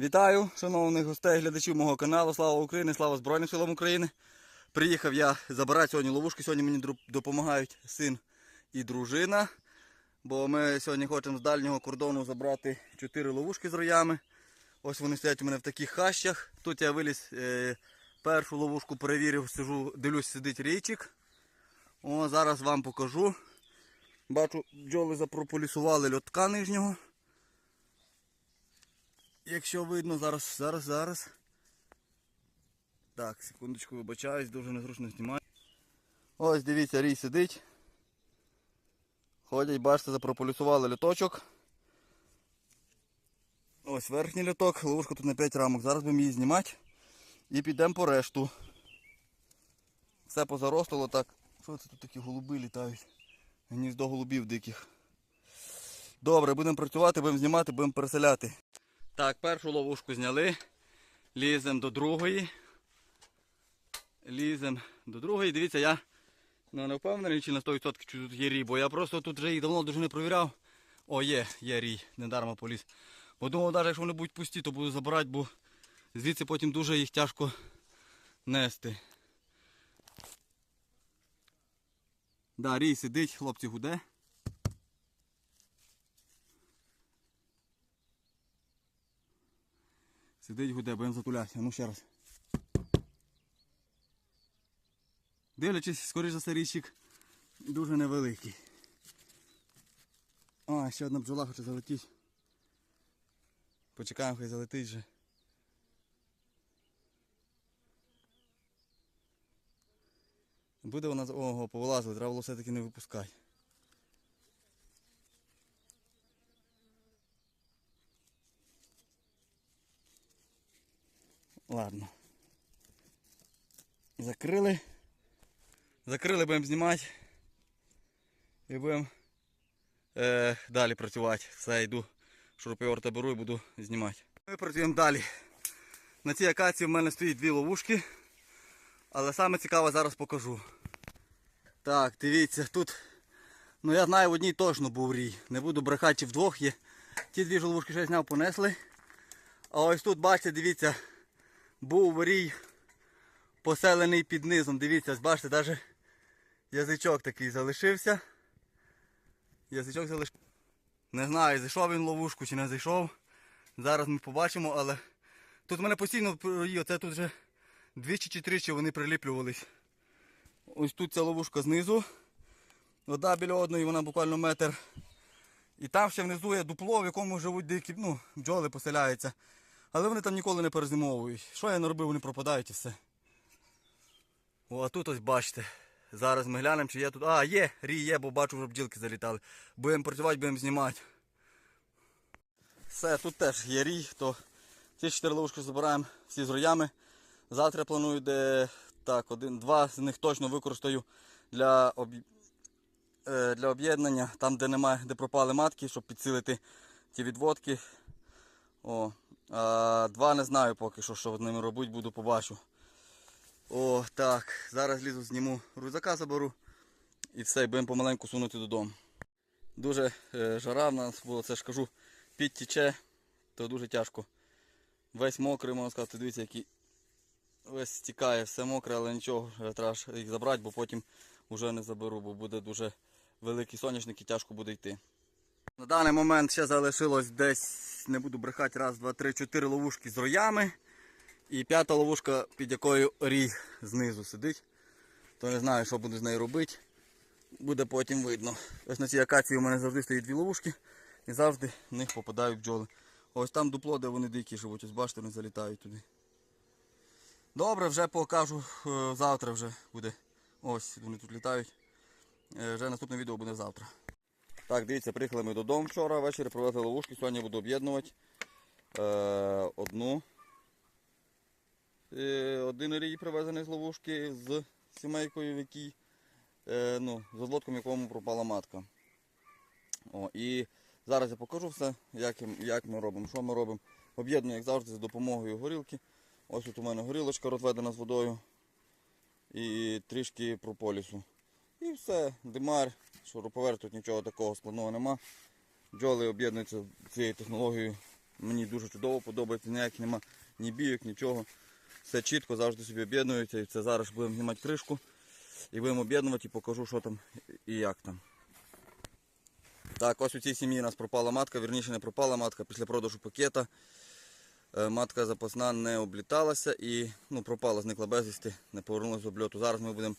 Вітаю, шановних гостей, глядачів мого каналу. Слава Україні, слава Збройним силам України. Приїхав я забирати сьогодні ловушки. Сьогодні мені допомагають син і дружина. Бо ми сьогодні хочемо з дальнього кордону забрати 4 ловушки з роями. Ось вони стоять у мене в таких хащах. Тут я виліз е, першу ловушку перевірив, сижу, дивлюсь, сидить річик. О, зараз вам покажу. Бачу, бджоли запрополісували льотка нижнього. Якщо видно, зараз, зараз, зараз. Так, секундочку, вибачаюсь, дуже незручно знімаю. Ось дивіться, рій сидить. Ходять, бачите, запрополісували льоточок. Ось верхній льоток, ловушка тут на 5 рамок. Зараз будемо її знімати і підемо по решту. Все позаростало так. Що це тут такі голуби літають? Гніздо голубів диких. Добре, будемо працювати, будемо знімати, будемо переселяти. Так, першу ловушку зняли. Ліземо до другої. Ліземо до другої. Дивіться, я ну, не впевнений, чи на 100% чи тут є рій, бо я просто тут вже їх давно дуже не провіряв. О, є, є рій, недарма поліз. Бо думав, навіть якщо вони будуть пусті, то буду забирати, бо звідси потім дуже їх тяжко нести. Да, рій сидить, хлопці гуде. Сидить гуде, будемо затулятися. Ну ще раз. Дивлячись, скоріш за все річик дуже невеликий. А, ще одна бджола хоче залетіти. Почекаємо, хай залетить вже. Буде вона ого, повилазила, треба було все-таки не випускати. Ладно. Закрили. Закрили, будемо знімати. І будемо е, далі працювати. Все, йду. Шуруповерта беру і буду знімати. Ми працюємо далі. На цій акації в мене стоїть дві ловушки. Але саме цікаве зараз покажу. Так, дивіться, тут. Ну я знаю, в одній точно був рій. Не буду брехати, чи вдвох є. Ті дві ж ловушки, я зняв, понесли. А ось тут, бачите, дивіться, був рій поселений під низом. Дивіться, бачите, навіть язичок такий залишився. Язичок залишився. Не знаю, зайшов він ловушку чи не зайшов. Зараз ми побачимо, але тут в мене постійно рій, оце тут вже двічі чи тричі вони приліплювались. Ось тут ця ловушка знизу. Одна біля одної, вона буквально метр. І там ще внизу є дупло, в якому живуть дикі, ну, бджоли поселяються. Але вони там ніколи не перезимовують. Що я не робив, вони пропадають і все. О, а тут ось бачите. Зараз ми глянемо, чи є тут. А, є, рій є, бо бачу, вже бджілки залітали. Будемо працювати, будемо знімати. Все, тут теж є рій, то ці чотири ловушки забираємо всі з роями. Завтра планую, де так, один, два з них точно використаю для об... е, для об'єднання, там де немає, де пропали матки, щоб підсилити ті відводки. О, два не знаю поки що, що з ними робити, буду побачу. О, так, зараз лізу, зніму рюкзака заберу і все, будемо помаленьку сунути додому. Дуже е, жара в нас було, це ж кажу, підтіче, то дуже тяжко. Весь мокрий, можна сказати, дивіться, який весь стікає, все мокре, але нічого, е, треба їх забрати, бо потім вже не заберу, бо буде дуже великий соняшник і тяжко буде йти. На даний момент ще залишилось десь, не буду брехати, раз, два, три, чотири ловушки з роями. І п'ята ловушка, під якою рій знизу сидить. То не знаю, що буду з нею робити. Буде потім видно. Ось на цій акації у мене завжди стоять дві ловушки і завжди в них попадають бджоли. Ось там дупло, де вони дикі живуть, ось бачите, вони залітають туди. Добре, вже покажу е, завтра вже буде. Ось вони тут літають. Е, Вже наступне відео буде завтра. Так, дивіться, приїхали ми додому вчора, ввечері привезли ловушки, сьогодні буду об'єднувати е, одну. Е, один рій привезений з ловушки з сімейкою, в якій, е, ну, з одлотком, в якому пропала матка. О, і зараз я покажу все, як, як ми робимо, що ми робимо. Об'єдную, як завжди, за допомогою горілки. Ось тут у мене горілочка розведена з водою і трішки прополісу. І все, димар, шуруповерт, тут нічого такого складного нема. Бджоли об'єднуються цією технологією Мені дуже чудово подобається, ніяких нема ні бійок, нічого. Все чітко, завжди собі об'єднується. І це зараз будемо знімати кришку. І будемо об'єднувати і покажу, що там і як там. Так, ось у цій сім'ї у нас пропала матка, вірніше не пропала матка після продажу пакета. Е, Матка запасна не обліталася і ну, пропала, зникла безвісти, не повернулася з обльоту. Зараз ми будемо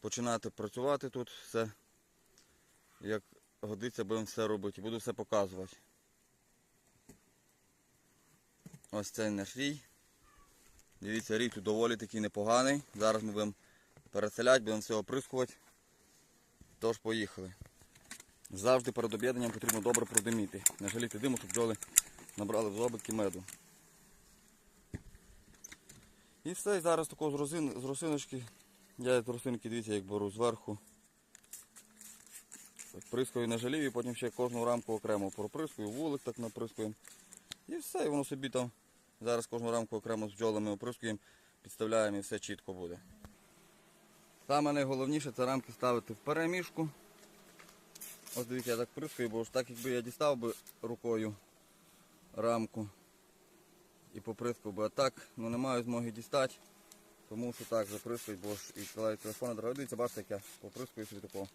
починати працювати тут. Все як годиться, будемо все робити. Буду все показувати. Ось цей наш рій. Дивіться, рій тут доволі такий непоганий. Зараз ми будемо переселяти, будемо все оприскувати. Тож поїхали. Завжди перед об'єднанням потрібно добре продиміти. Не жаліти диму, щоб бджоли набрали в зобики меду. І все, і зараз такого з, розин, з росиночки. Я з росинки, дивіться, як беру зверху. Прискою не жалію, і потім ще кожну рамку окремо проприскую, вулик так наприскуємо. І все, і воно собі там. Зараз кожну рамку окремо з бджолами оприскуємо, підставляємо і все чітко буде. Саме найголовніше це рамки ставити в перемішку. Ось дивіться, я так прискую, бо ж так якби я дістав би рукою рамку і поприскав би, а так ну, не маю змоги дістати, тому що так заприскують, бо ж і телефон дорога, дивіться, бачите, як я поприскую собі такого.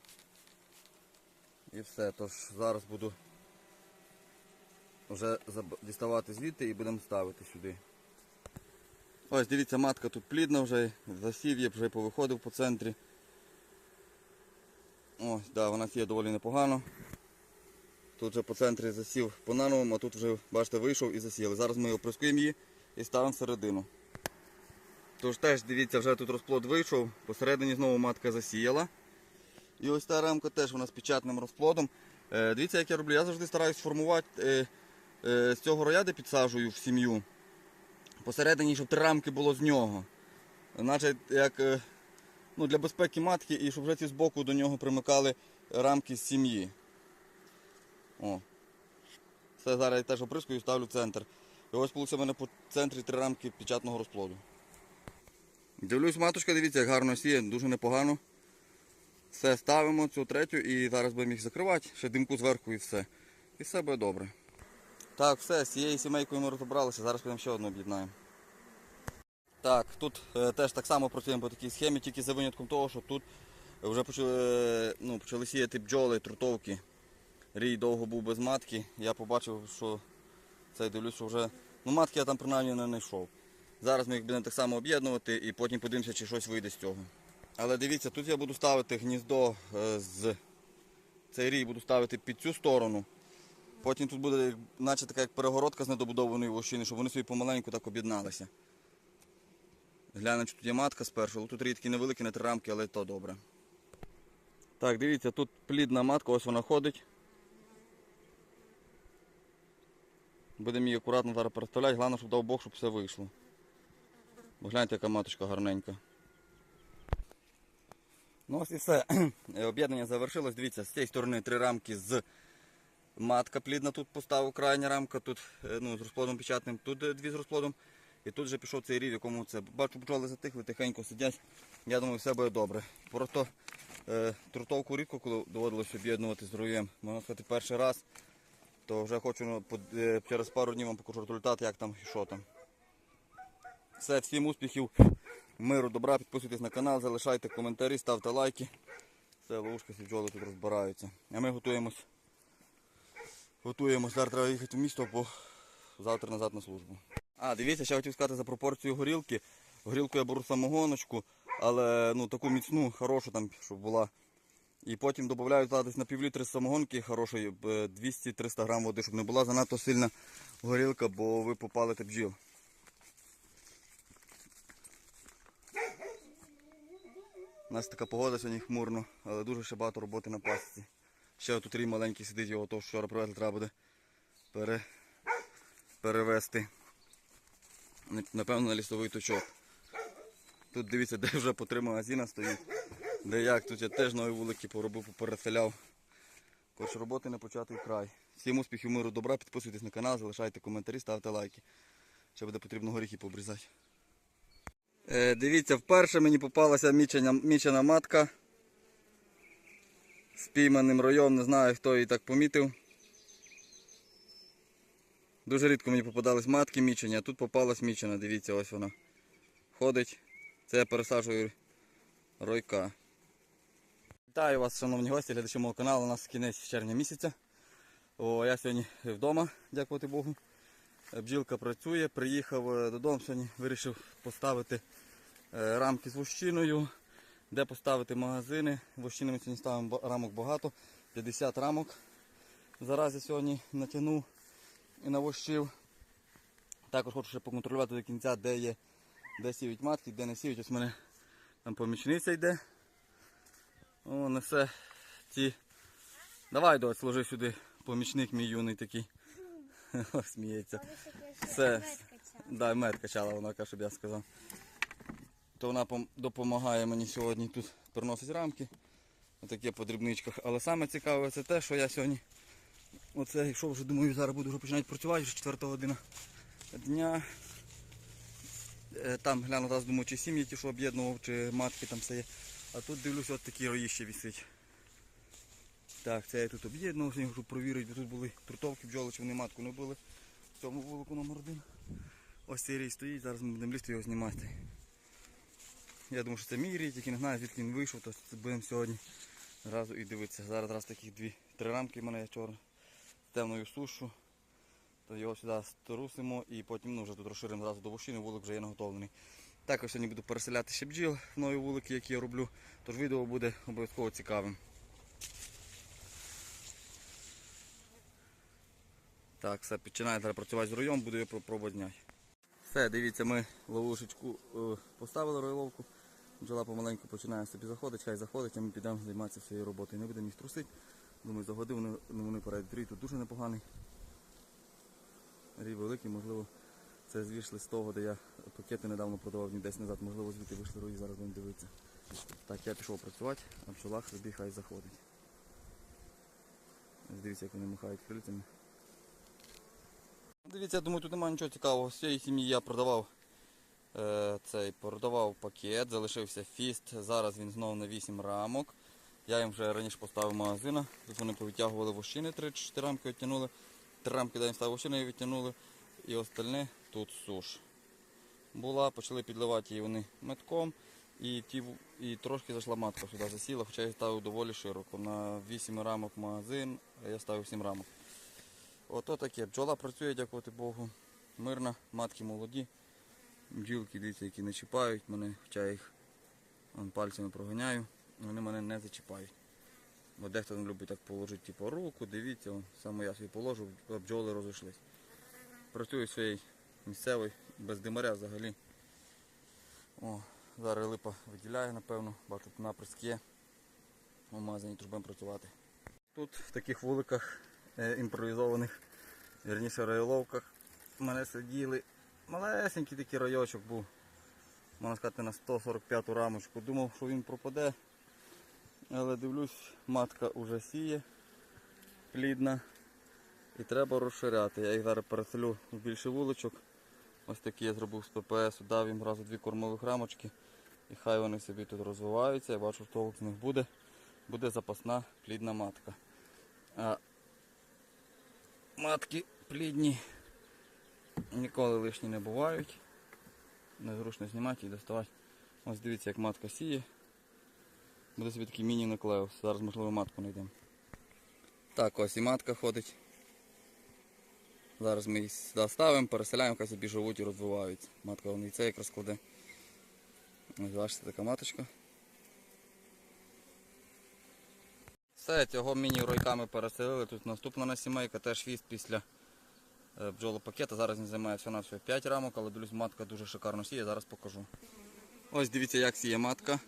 І все, тож зараз буду вже діставати звідти і будемо ставити сюди. Ось дивіться, матка тут плідна вже, засів є, вже повиходив по центрі. Ось, да, вона сіє доволі непогано. Тут вже по центрі засів по нановому, а тут вже, бачите, вийшов і засіяли. Зараз ми оприскуємо її і ставимо всередину. Тож теж дивіться, вже тут розплод вийшов, посередині знову матка засіяла. І ось та рамка теж вона з печатним розплодом. Е, дивіться, як я роблю. Я завжди стараюсь формувати е, е, з цього рояди підсаджую в сім'ю. Посередині, щоб три рамки було з нього. Наче як ну, для безпеки матки і щоб вже ці збоку до нього примикали рамки з сім'ї. О. Це зараз я теж оприскую і ставлю в центр. І ось вийшло в мене по центрі три рамки печатного розплоду. Дивлюсь, матушка, дивіться, як гарно сіє, дуже непогано. Все, ставимо цю третю і зараз будемо їх закривати, ще димку зверху і все. І все буде добре. Так, все, з цією сімейкою ми розібралися, зараз підемо ще одну об'єднаємо. Так, тут е, теж так само працюємо по такій схемі, тільки за винятком того, що тут вже почали, е, ну, почали сіяти бджоли, трутовки. Рій довго був без матки. Я побачив, що це дивлюсь, що вже. Ну, матки я там принаймні не знайшов. Зараз ми їх будемо так само об'єднувати і потім подивимося, чи щось вийде з цього. Але дивіться, тут я буду ставити гніздо е, з цей рій буду ставити під цю сторону. Потім тут буде, наче така як перегородка з недобудованої вощини, щоб вони собі помаленьку так об'єдналися. Глянемо, чи тут є матка спершу, тут рій такі невеликі, на три рамки, але то добре. Так, дивіться, тут плідна матка, ось вона ходить. Будемо її акуратно зараз переставляти, головне, щоб дав Бог, щоб все вийшло. Бо гляньте, яка маточка гарненька. Ну ось і все. Е, Об'єднання завершилось. Дивіться, з цієї сторони три рамки з матка плідна тут поставив, крайня рамка, тут е, ну, з розплодом печатним, тут е, дві з розплодом. І тут вже пішов цей рів, якому це. Бачу, бджоли затихли, тихенько сидять. Я думаю, все буде добре. Просто е, трутовку рідко, коли доводилось об'єднувати з роєм, можна сказати, перший раз, то вже хочу ну, е, через пару днів вам покажу результат, як там і що там. Все, всім успіхів, миру, добра, підписуйтесь на канал, залишайте коментарі, ставте лайки. Все, ловушка всі бджоли тут розбираються. А ми готуємось. Готуємось, зараз треба їхати в місто, бо завтра назад на службу. А, дивіться, ще хотів сказати за пропорцію горілки. Горілку я беру самогоночку, але ну, таку міцну, хорошу, там, щоб була. І потім додаю десь на півлітри самогонки хорошої, е, 200-300 грам води, щоб не була занадто сильна горілка, бо ви попалите бджіл. У нас така погода сьогодні хмурно, але дуже ще багато роботи на пасіці. Ще тут рій маленький сидить, його то вчора привезли, треба буде пере... перевести. Напевно, на лісовий точок. Тут дивіться, де вже по три магазини стоїть. Де як, тут я теж нові вулики поробив, попереселяв. Коротше, роботи не початий край. Всім успіхів, миру, добра, підписуйтесь на канал, залишайте коментарі, ставте лайки. Ще буде потрібно горіхи пообрізати. Е, дивіться, вперше мені попалася мічена, мічена матка. З пійманим роєм, не знаю хто її так помітив. Дуже рідко мені попадались матки мічені, а тут попалась мічена. Дивіться, ось вона. Ходить. Це я пересаджую ройка. Вітаю вас, шановні гості, глядачі мого каналу. У нас кінець червня місяця. О, я сьогодні вдома, дякувати Богу. Е, Бджілка працює, приїхав е, додому сьогодні, вирішив поставити е, рамки з вощиною, де поставити магазини. Вощини ми сьогодні ставимо рамок багато, 50 рамок. Зараз я сьогодні натягнув і навощив. Також хочу ще поконтролювати до кінця, де є, де сіють матки, де не сіють. Ось в мене там помічниця йде. О, несе ці. Давай, дось, ложи сюди. Помічник мій юний такий. Сміється. Це- Да, мед качала вона, каже, щоб я сказав. То вона допомагає мені сьогодні тут приносить рамки. Отаке по дрібничках. Але саме цікаве це те, що я сьогодні. Оце, якщо вже думаю, зараз буду вже починати працювати, вже 4 година дня. Е, Там гляну раз думаю, чи сім'ї ті, що об'єднував, чи матки там все є. А тут дивлюся, от такі роїще висить. Так, це я тут об'єднував, сьогодні хочу провірити, бо тут були трутовки бджоли, чи вони матку не били. В цьому вулику номер один. Ось цей рій стоїть, зараз ми будемо лізти його знімати. Я думаю, що це мій рій, тільки не знаю, звідки він вийшов, то будемо сьогодні зразу і дивитися. Зараз раз таких дві три рамки в мене є чорні з темною сушу. То його сюди струсимо і потім ну, вже тут розширимо зразу до вощини, вулик вже є наготовлений. Також сьогодні буду переселяти ще бджіл в нові вулики, які я роблю. Тож відео буде обов'язково цікавим. Так, все, починає зараз працювати з роєм, буду його пробувати. Все, дивіться, ми ловушечку е, поставили ройловку. Бджола помаленьку починає собі заходити, хай заходить, а ми підемо займатися своєю роботою. Не будемо їх трусити. Думаю, за годину вони, ну, перейдуть. Рій тут дуже непоганий. Рій великий, можливо, це звішли з того, де я пакети недавно продавав днів десь назад. Можливо, звідти вийшли рої, зараз будемо дивитися. Так, я пішов працювати, а бджола собі хай заходить. Дивіться, як вони махають крильцями. Дивіться, я думаю, тут немає нічого цікавого. З цієї сім'ї я продавав е, цей, продавав пакет, залишився фіст. Зараз він знову на 8 рамок. Я їм вже раніше поставив магазина. Тут вони повитягували вощини, 3-4 рамки відтягнули. Три рамки дай їм ставив вощини і відтягнули. І остальне тут суш. Була, почали підливати її вони метком. І, ті, і трошки зайшла матка сюди засіла, хоча я ставив доволі широко. На 8 рамок магазин, а я ставив 7 рамок. Ото таке. Бджола працює, дякувати Богу. Мирна, матки молоді. Бджілки, дивіться, які не чіпають мене, хоча їх пальцями проганяю, вони мене не зачіпають. Бо дехто не любить так положити типу, руку, дивіться, вон, саме я собі положив, а бджоли розійшлись. Працюю своєю місцевою, без димаря взагалі. О, зараз липа виділяє, напевно, бачу наприск є. У магазині працювати. Тут в таких вуликах імпровізованих, вірніше райоловках, в мене сиділи малесенький такий райочок був. Можна сказати на 145-ту рамочку. Думав, що він пропаде. Але дивлюсь, матка вже сіє плідна. І треба розширяти. Я їх зараз переселю в більше вуличок. Ось такі я зробив з ППС, дав їм разу дві кормових рамочки. І хай вони собі тут розвиваються. Я бачу, що толк з них буде. Буде запасна плідна матка. Матки плідні ніколи лишні не бувають. Незручно знімати і доставати. Ось дивіться, як матка сіє. Буде собі такий міні-нуклеус. Зараз можливо матку знайдемо. Так, ось і матка ходить. Зараз ми її сюди ставимо, переселяємо, хай собі живуть і розвиваються. Матка вон яйце якраз кладе. Ось бачите, така маточка. Все, цього міні-ройками переселили. Тут наступна на сімейка, теж фіст після е, бджолопакета. Зараз він займає все на все 5 рамок, але дивлюсь, матка дуже шикарно сіє, зараз покажу. Ось дивіться, як сіє матка.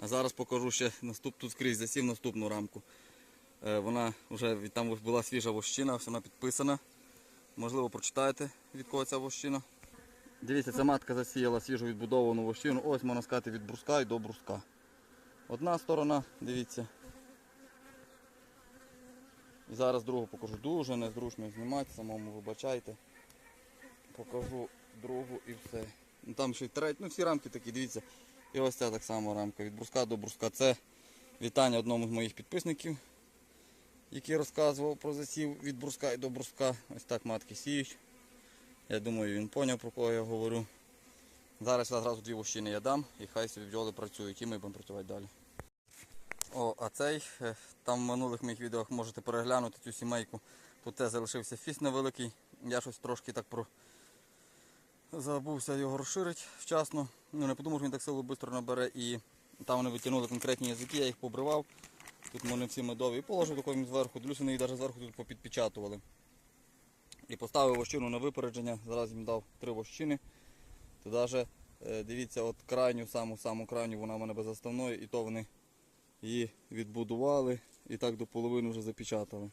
А зараз покажу ще наступ, тут скрізь засів наступну рамку. Е, Вона вже там була свіжа вощина, вона підписана. Можливо, прочитаєте від кого ця вощина. Дивіться, ця матка засіяла свіжу відбудовану вощину. Ось можна сказати від бруска і до бруска. Одна сторона, дивіться. І зараз другу покажу. Дуже незручно знімати, самому вибачайте. Покажу другу і все. Ну, Там ще й третя, ну всі рамки такі, дивіться. І ось ця так само рамка від бруска до бруска. Це вітання одному з моїх підписників. який розказував про засів від бруска і до бруска. Ось так матки сіють. Я думаю, він поняв, про кого я говорю. Зараз я зразу дві вощини я дам і хай собі бджоли працюють і ми будемо працювати далі. О, а цей, е, там в минулих моїх відео можете переглянути цю сімейку. Тут теж залишився фіс невеликий. Я щось трошки так про забувся його розширити вчасно. Ну не подумав, що він так силу швидко набере. І там вони витягнули конкретні язики, я їх побривав. Тут вони всі медові і положив таким зверху. Дивлюся, вони їх навіть зверху тут попідпечатували. І поставив вощину на випередження. Зараз їм дав три вощини. То навіть дивіться, от крайню, саму саму крайню, вона в мене без заставної, і то вони її відбудували і так до половини вже запечатали.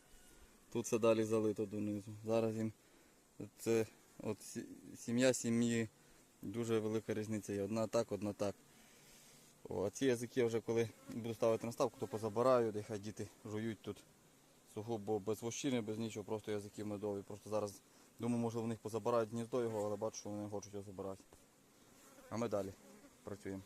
Тут все далі залито донизу. Зараз їм це от сім'я сім'ї дуже велика різниця є. Одна так, одна так. О, а ці язики вже коли буду ставити на ставку, то позабираю, де діти жують тут сугубо без вощини, без нічого, просто язики медові. Просто зараз думаю, може в них позабирають гніздо його, але бачу, що вони хочуть його забирати. А ми далі працюємо.